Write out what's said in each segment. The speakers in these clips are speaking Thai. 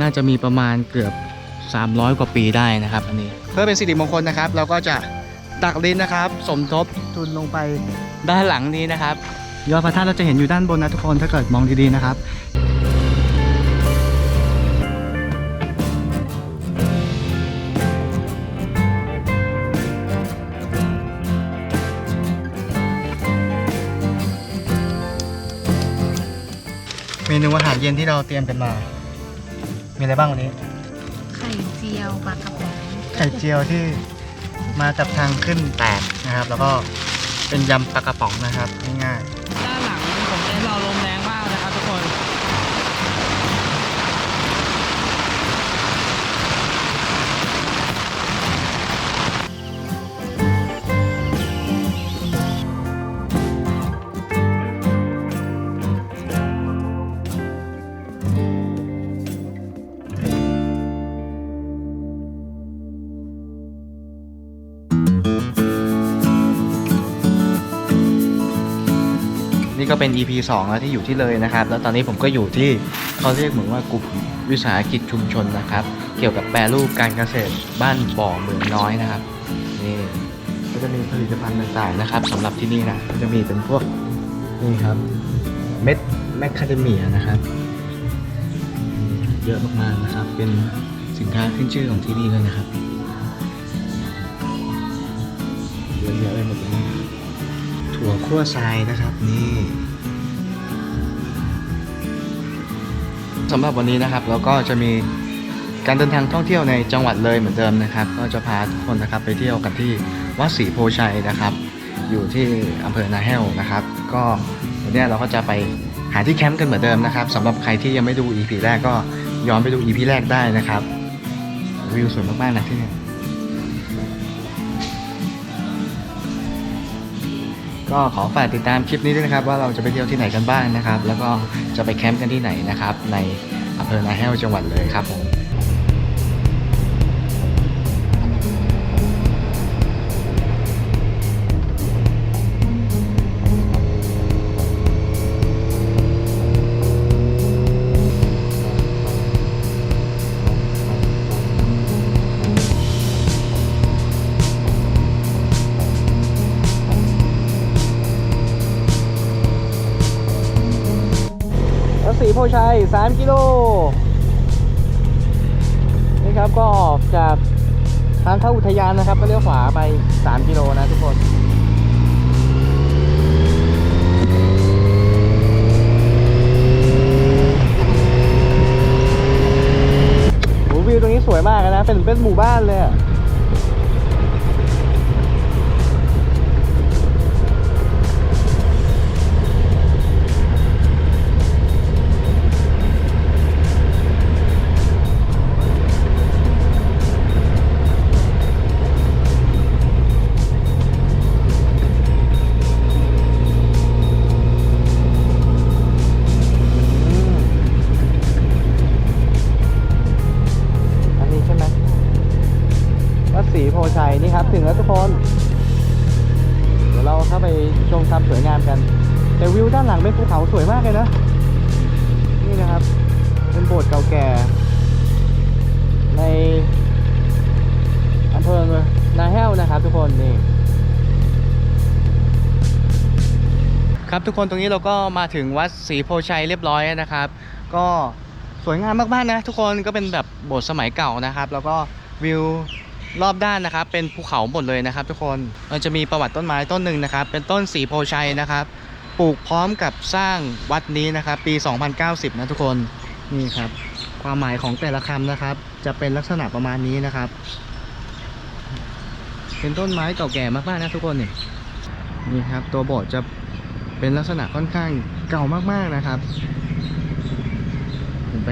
น่าจะมีประมาณเกือบ 300 กว่าปีได้นะครับอันนี้ เพื่อเป็นสิริมงคลนะครับ เราก็จะตักลิ้นนะครับ สมทบทุนลงไปด้านหลังนี้นะครับ ยอดพระธาตุเราจะเห็นอยู่ด้านบนนะทุกคนถ้าเกิดมองดีๆนะครับเมนูอาหารเย็นที่เราเตรียมกันมา มีอะไรบ้างวันนี้ ไข่เจียวปลากระป๋องไข่เจียวที่มาจากทางขึ้นแตกนะครับ แล้วก็เป็นยำปลากระป๋องนะครับง่ายด้ นี่ก็เป็น EP 2 แล้วที่อยู่ที่เลยนะครับ แล้วตอนนี้ผมก็อยู่ที่เขาเรียกเหมือนว่ากลุ่มวิสาหกิจชุมชนนะครับ เกี่ยวกับแปรรูปการเกษตรบ้านบ่อเหมืองน้อยนะครับนี่ก็จะมีผลิตภัณฑ์ต่างๆนะครับสำหรับที่นี่นะก็จะมีเป็นพวกนี่ครับเม็ดแมคคาเดเมียนะครับเยอะมากๆนะครับ เป็นสินค้าขึ้นชื่อของที่นี่เลยนะครับเยอะแยะไปหมดเลย ถั่วคั่วทรายนะครับนี่สำหรับวันนี้นะครับเราก็จะมีการเดินทางท่องเที่ยวในจังหวัดเลยเหมือนเดิมนะครับ ก็จะพาทุกคนนะครับไปเที่ยวกันที่วัดศรีโพชัยนะครับ อยู่ที่อำเภอนาแห้วนะครับ ก็วันนี้เราก็จะไปหาที่แคมป์กันเหมือนเดิมนะครับสำหรับใครที่ยังไม่ดู EP แรกก็ย้อนไปดู EP แรกได้นะครับวิวสวยมากๆนะที่นี่ ก็ขอฝากติดตามคลิปนี้ด้วยนะครับ ว่าเราจะไปเที่ยวที่ไหนกันบ้างนะครับ แล้วก็จะไปแคมป์กันที่ไหนนะครับ ในอำเภอนาแห้วจังหวัดเลยครับผม ชัย 3 กิโล นี่ครับก็ออกจากทางเข้าอุทยานนะครับ ก็เลี้ยวขวาไป 3 กิโลนะทุกคนโอ้วิวตรงนี้สวยมากนะ เป็นเป็นหมู่บ้านเลยอะ ครับทุกคนตรงนี้เราก็มาถึงวัดศรีโพชัยเรียบร้อยนะครับ ก็สวยงามมากๆนะทุกคนก็เป็นแบบโบสถ์สมัยเก่านะครับ แล้วก็วิวรอบด้านนะครับ เป็นภูเขาหมดเลยนะครับ ทุกคนมันจะมีประวัติต้นไม้ต้นหนึ่งนะครับ เป็นต้นศรีโพชัยนะครับ ปลูกพร้อมกับสร้างวัดนี้นะครับ ปี 2090 นะทุกคนนี่ครับ ความหมายของแต่ละคำนะครับ จะเป็นลักษณะประมาณนี้นะครับ เป็นต้นไม้เก่าแก่มากๆนะทุกคนนี่นี่ครับ ตัวโบสถ์จะ เป็นลักษณะค่อนข้างเก่ามากๆนะครับผมไป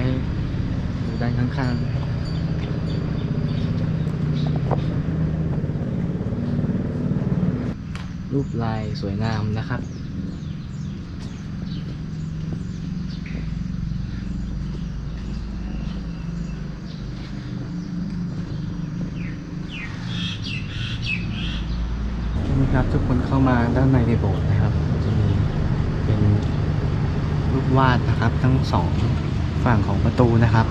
ดูด้านข้างๆรูปลายสวยงามนะครับ นี่ครับทุกคนเข้ามาด้านในในโบสถ์นะครับ วาดนะครับ ทั้งสองฝั่งของประตูนะครับ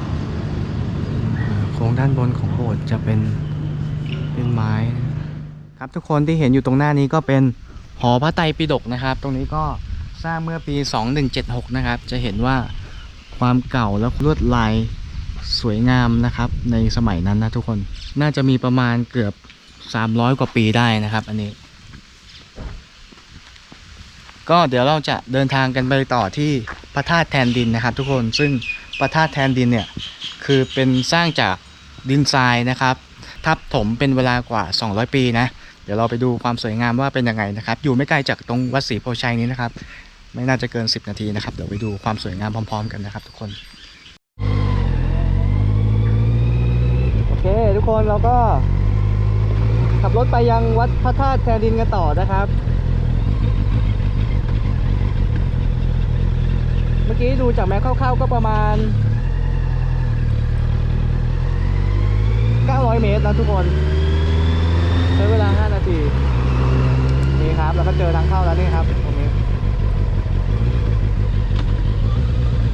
โค้งด้านบนของโบสถ์จะเป็นเป็นไม้ ครับทุกคนที่เห็นอยู่ตรงหน้านี้ก็เป็นหอพระไตรปิฎกนะครับ ตรงนี้ก็สร้างเมื่อปี 2176 นะครับ จะเห็นว่าความเก่าและลวดลายสวยงามนะครับ ในสมัยนั้นนะทุกคนน่าจะมีประมาณเกือบ 300 กว่าปีได้นะครับ อันนี้ ก็เดี๋ยวเราจะเดินทางกันไปต่อที่พระธาตุแทนดินนะครับ ทุกคนซึ่งพระธาตุแทนดินเนี่ยคือเป็นสร้างจากดินทรายนะครับ ทับถมเป็นเวลากว่า 200 ปีนะ เดี๋ยวเราไปดูความสวยงามว่าเป็นยังไงนะครับ อยู่ไม่ไกลจากตรงวัดศรีโพชัยนี้นะครับ ไม่น่าจะเกิน 10 นาทีนะครับ เดี๋ยวไปดูความสวยงามพร้อม ๆ กันนะครับ ทุกคน โอเค ทุกคนเราก็ขับรถไปยังวัดพระธาตุแทนดินกันต่อนะครับ มื่อกี้ดูจากแมพคร่าวๆก็ประมาณ 900 เมตรนะทุกคน ใช้เวลา 5 นาที นี่ครับ แล้วก็เจอทางเข้าแล้วนี่ครับตรงนี้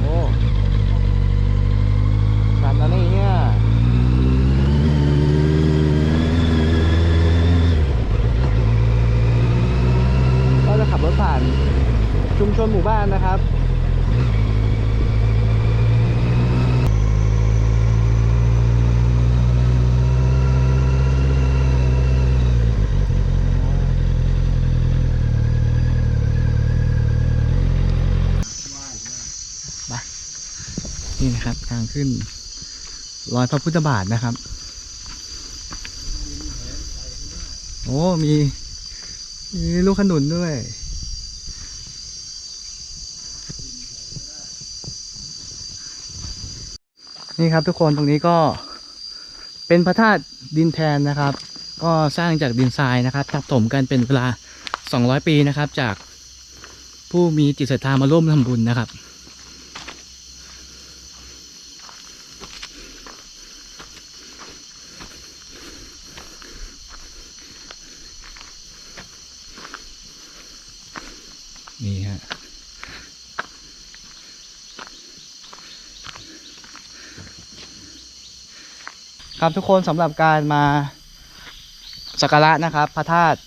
โอ้ขันแล้วนี่เนี่ย ก็จะขับรถผ่านชุมชนหมู่บ้านนะครับ นี่นะครับ ทาง ขึ้น รอยพระพุทธบาทนะครับ โอ้มีมีลูกขนุนด้วย นี่ครับทุกคนตรงนี้ก็เป็นพระธาตุดินแทนนะครับ ก็สร้างจากดินทรายนะครับทับถมกันเป็นเวลา 200 ปีนะครับ จากผู้มีจิตศรัทธามาร่วมทำบุญนะครับ นี่ฮะ ครับทุกคนสำหรับการมาสักการะนะครับ พระธาตุ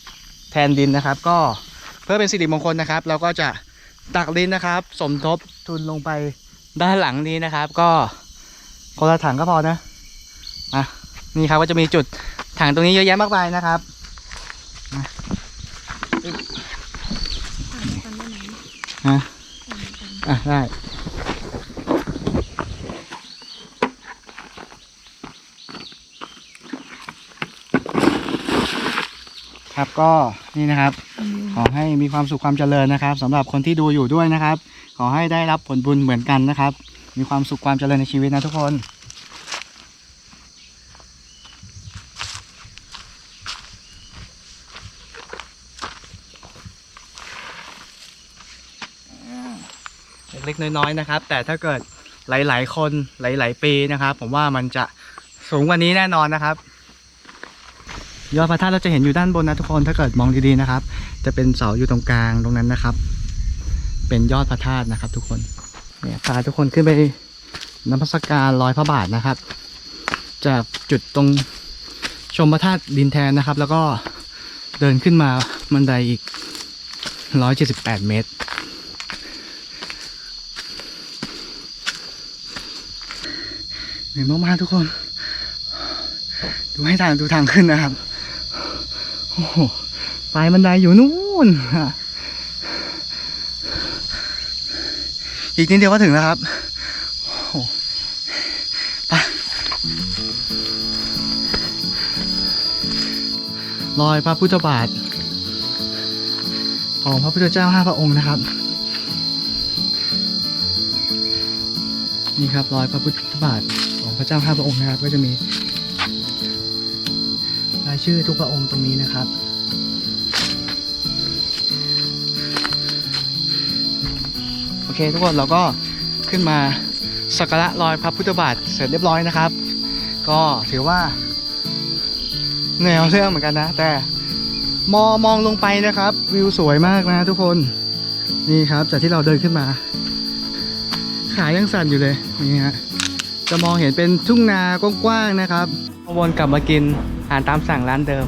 แทนดินนะครับ ก็เพื่อเป็นสิริมงคลนะครับ เราก็จะตักดินนะครับ สมทบทุนลงไปด้านหลังนี้นะครับ ก็คนละถังก็พอนะอะนี่ครับก็จะมีจุดถังตรงนี้เยอะแยะมากมายนะครับกันได้ไหมฮะกันอะได้ ครับก็นี่นะครับอืมขอให้มีความสุขความเจริญนะครับสำหรับคนที่ดูอยู่ด้วยนะครับ ขอให้ได้รับผลบุญเหมือนกันนะครับ มีความสุขความเจริญในชีวิตนะทุกคนเล็กๆน้อยๆนะครับ แต่ถ้าเกิดหลาย ๆ คนหลาย ๆ ปีนะครับ ผมว่ามันจะสูงกว่านี้แน่นอนนะครับ ยอดพระธาตุเราจะเห็นอยู่ด้านบนนะทุกคนถ้าเกิดมองดีๆนะครับ จะเป็นเสาอยู่ตรงกลางตรงนั้นนะครับ เป็นยอดพระธาตุนะครับ ทุกคนเนี่ยพาทุกคนขึ้นไปนมัสการรอยพระบาทนะครับ จากจุดตรงชมพระธาตุดินแทนนะครับ แล้วก็เดินขึ้นมาบันไดอีก 178 เมตร เหนื่อยมากๆทุกคน ดูให้ทางดูทางขึ้นนะครับ ปลายบันไดอยู่นู่นอีกนิดเดียวก็ถึงแล้วครับโอ้โหไปรอยพระพุทธบาท ของพระพุทธเจ้าห้าพระองค์นะครับ นี่ครับรอยพระพุทธบาทของพระเจ้าห้าพระองค์นะครับ ก็จะมีายชื่อทุกพระองค์ตรงนี้นะครับ โอเคทุกคนเราก็ขึ้นมาสักการะรอยพระพุทธบาทเสร็จเรียบร้อยนะครับ ก็ถือว่าเหนื่อยเรื่องเหมือนกันนะ แต่มองมองลงไปนะครับ วิวสวยมากนะทุกคนนี่ครับจากที่เราเดินขึ้นมา ขายังสั่นอยู่เลยนี่ฮะจะมองเห็นเป็นทุ่งนากว้างๆนะครับวนกลับมากิน อาหารตามสั่งร้านเดิม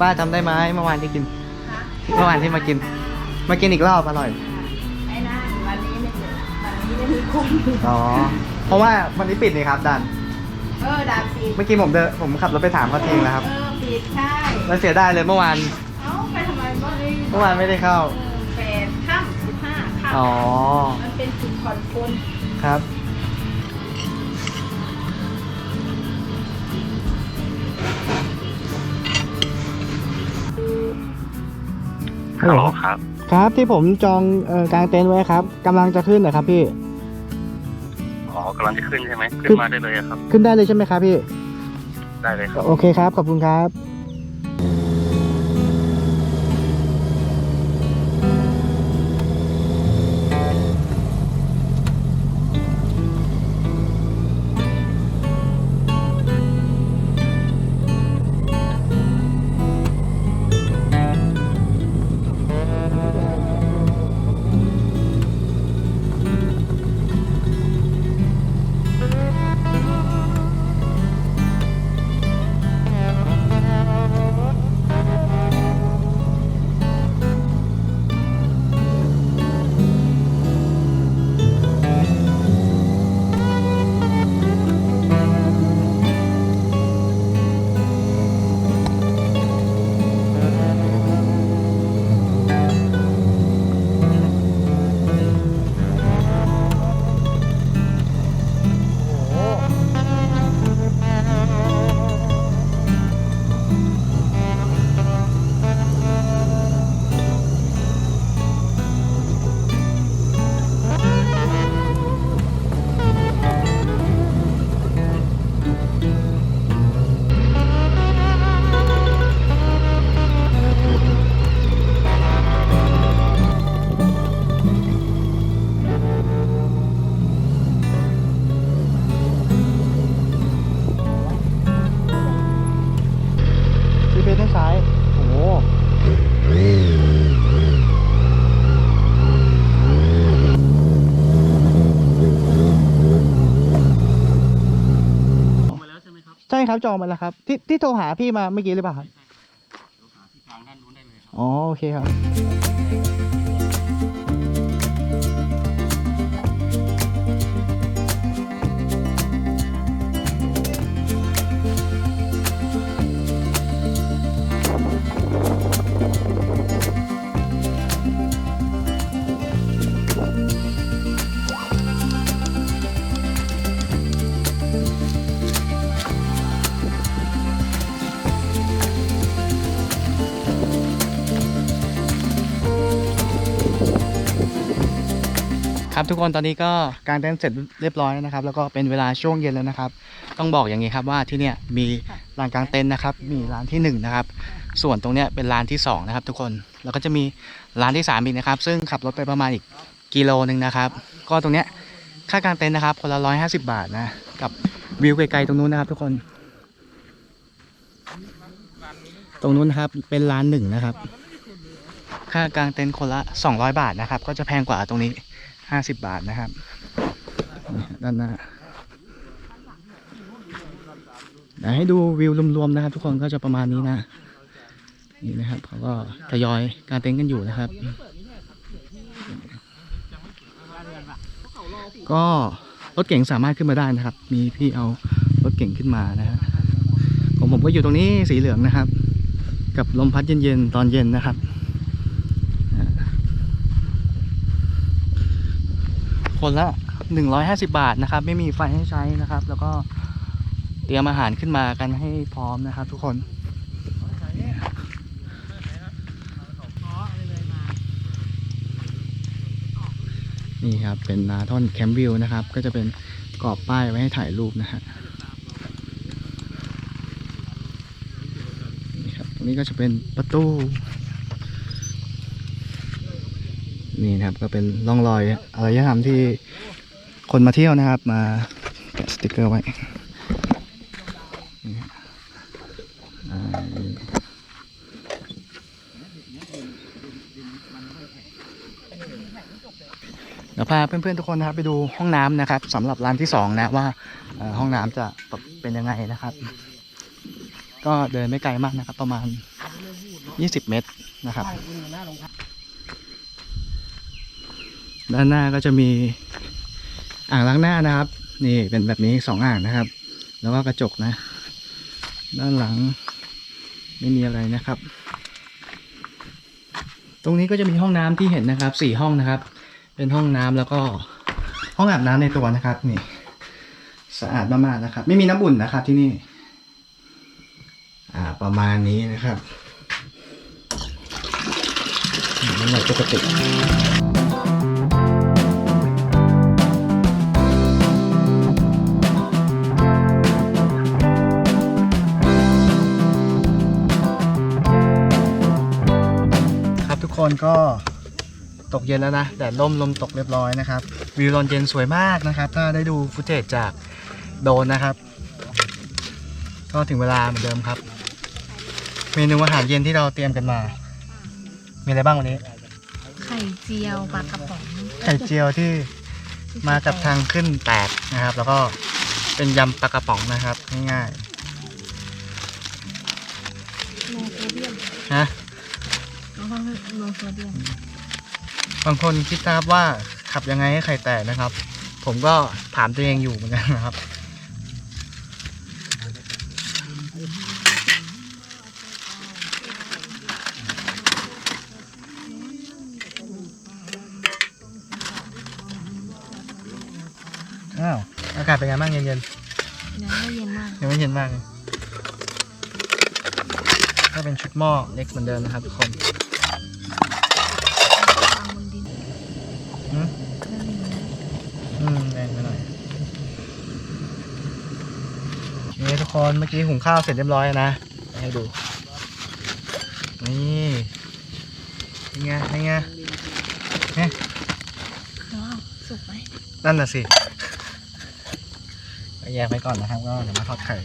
ป้าจำได้ไหมเมื่อวานที่กิน เมื่อวานที่มากิน มากินอีกรอบอร่อยไม่ได้วันนี้ไม่วันนี้ไม่มีคนอ๋อ เพราะว่าวันนี้ปิดนี่ครับดัน เออดาบปิดเมื่อกี้ผมเดินผมขับรถไปถามเขาทิ้งแล้วครับเออปิดใช่แล้วเสียดายเลยเมื่อวาน เอ้าไปทำไมบ้างเลยเมื่อวานไม่ได้เข้า เออแปดค่ำสิบห้าค่ำอ๋อ มันเป็นจุดผ่อนปลนครับ ฮัลโหลครับ ครับที่ผมจองเอ่อกางเต็นท์ไว้ครับกำลังจะขึ้นนะครับพี่ อ๋อกำลังจะขึ้นใช่ไหมขึ้ขึ้นนมาได้เลยอะครับ ขึ้นได้เลยใช่ไหมครับพี่ ได้เลยครับ โอเคครับ ขอบคุณครับ ครับจองมาแล้วครับ ที่ที่โทรหาพี่มาเมื่อกี้หรือเปล่าครับอ๋อโอเคครับครับ ทุกคนตอนนี้ก็กางเต็นท์เสร็จเรียบร้อยแล้วนะครับ แล้วก็เป็นเวลาช่วงเย็นแล้วนะครับ ต้องบอกอย่างนี้ครับว่าที่เนี่ยมีลานกางเต็นท์นะครับ มีร้านที่หนึ่งนะครับ ส่วนตรงเนี้ยเป็นร้านที่สองนะครับ ทุกคนแล้วก็จะมีร้านที่สามอีกนะครับ ซึ่งขับรถไปประมาณอีกกิโลนึงนะครับ ก็ตรงเนี้ยค่ากางเต็นท์นะครับคนละร้อยห้าสิบาทนะกับวิวไกลๆตรงนู้นนะครับ ทุกคน ตรงนู้นนะครับเป็นร้านหนึ่งนะครับ ค่ากางเต็นท์คนละ200บาทนะครับ ก็จะแพงกว่าตรงนี้ 50บบาทนะครับ ด้านหน้าเดี๋ยวให้ดูวิวรวมๆนะครับ ทุกคนก็จะประมาณนี้นะ นี่นะครับเขาก็ทยอยกางเต็นท์กันอยู่นะครับ ก็รถเก่งสามารถขึ้นมาได้นะครับ มีพี่เอารถเก่งขึ้นมานะฮะของผมก็อยู่ตรงนี้สีเหลืองนะครับ กับลมพัดเย็นๆตอนเย็นนะครับ คนละ 150 บาทนะครับ ไม่มีไฟให้ใช้นะครับ แล้วก็เตรียมอาหารขึ้นมากันให้พร้อมนะครับ ทุกคนนี่ครับเป็นนาทอนแคมป์วิวนะครับ ก็จะเป็นกรอบป้ายไว้ให้ถ่ายรูปนะฮะนี่ครับตรงนี้ก็จะเป็นประตู นี่นะครับก็เป็นร่องรอยอารยธรรมที่คนมาเที่ยวนะครับ มาแปะสติกเกอร์ไว้เดี๋ยวพาเพื่อนๆทุกคนนะครับ ไปดูห้องน้ำนะครับสำหรับร้านที่สองนะว่าห้องน้ำจะเป็นยังไงนะครับ ก็เดินไม่ไกลมากนะครับ ประมาณ 20 เมตรนะครับ ด้านหน้าก็จะมีอ่างล้างหน้านะครับ นี่เป็นแบบนี้สองอ่างนะครับ แล้วก็กระจกนะ ด้านหลังไม่มีอะไรนะครับ ตรงนี้ก็จะมีห้องน้ำที่เห็นนะครับสี่ห้องนะครับ เป็นห้องน้ำแล้วก็ห้องอาบน้ำในตัวนะครับ นี่ สะอาดมากๆนะครับ ไม่มีน้ำอุ่นนะครับที่นี่ อ่าประมาณนี้นะครับน้ำมันปกติ ครับทุกคนก็ตกเย็นแล้วนะแดดล่มลมตกเรียบร้อยนะครับ วิวตอนเย็นสวยมากนะครับ ถ้าได้ดูฟุตเทจจากโดรนนะครับ ก็ถึงเวลาเหมือนเดิมครับ เมนูอาหารเย็นที่เราเตรียมกันมา มีอะไรบ้างวันนี้ ไข่เจียวปลากระป๋องไข่เจียวที่มากับทางขึ้นแปดนะครับ แล้วก็เป็นยำปลากระป๋องนะครับง่ายโลโซเดียมๆนะ แล้วก็โลโซเดียมบางคนคิดนะครับว่าขับยังไงให้ไข่แตกนะครับ ผมก็ถามตัวเองอยู่เหมือนกันนะครับ อ้าว อากาศเป็นไงบ้างเย็นยังไม่เย็นมากๆยังไม่เย็นมากเลยก็เป็นชุดหม้อเล็กเหมือนเดิมนะครับทุกคน เมื่อกี้หุงข้าวเสร็จเรียบร้อยแล้วนะ ให้ดู นี่เป็นไงเป็นไงเนี่ยแล้วเอาสุกไหมนั่นน่ะสิเอาแยกไว้ก่อนนะครับ ก็เดี๋ยวมาทอดไข่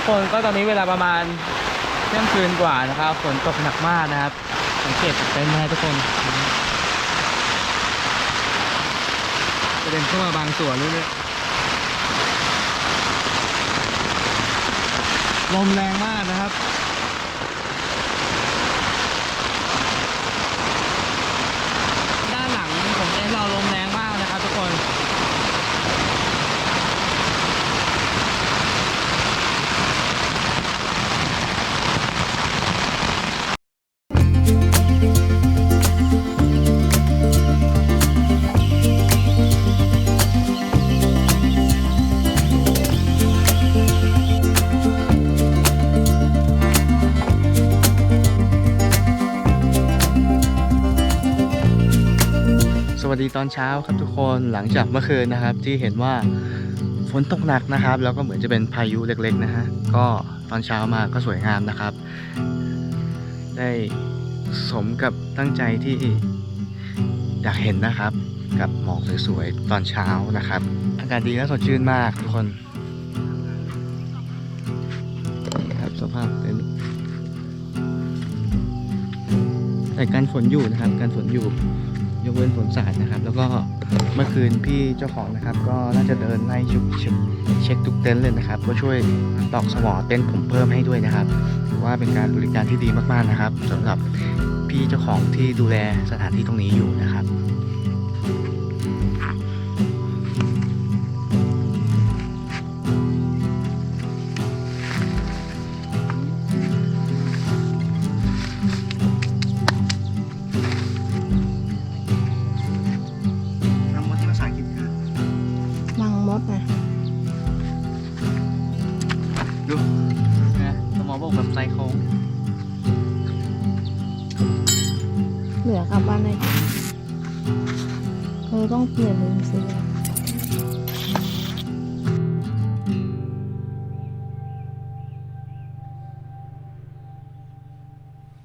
กคนก็ตอนนี้เวลาประมาณเที่ยงคืนกว่านะครับฝนตกหนักมากนะครับสังเกตเป็นท์นะทุกคนกระเด็นเข้ามาบางส่วนเรื่อยๆลมแรงมากนะครับ ตอนเช้าครับทุกคนหลังจากเมื่อคืนนะครับ ที่เห็นว่าฝนตกหนักนะครับ แล้วก็เหมือนจะเป็นพายุเล็กๆนะฮะก็ตอนเช้ามาก็สวยงามนะครับ ได้สมกับตั้งใจที่อยากเห็นนะครับ กับหมอกสวยๆตอนเช้านะครับ อากาศดีและสดชื่นมากทุกคนครับสภาพเป็นแต่การฝนอยู่นะครับ การฝนอยู่ ยกเว้นฝนสาดนะครับ แล้วก็เมื่อคืนพี่เจ้าของนะครับ ก็น่าจะเดินไล่ชุบเช็คทุกเต็นท์เลยนะครับ ก็ช่วยตอกสมอเต็นท์ผมเพิ่มให้ด้วยนะครับถือว่าเป็นการบริการที่ดีมากๆนะครับสำหรับพี่เจ้าของที่ดูแลสถานที่ตรงนี้อยู่นะครับ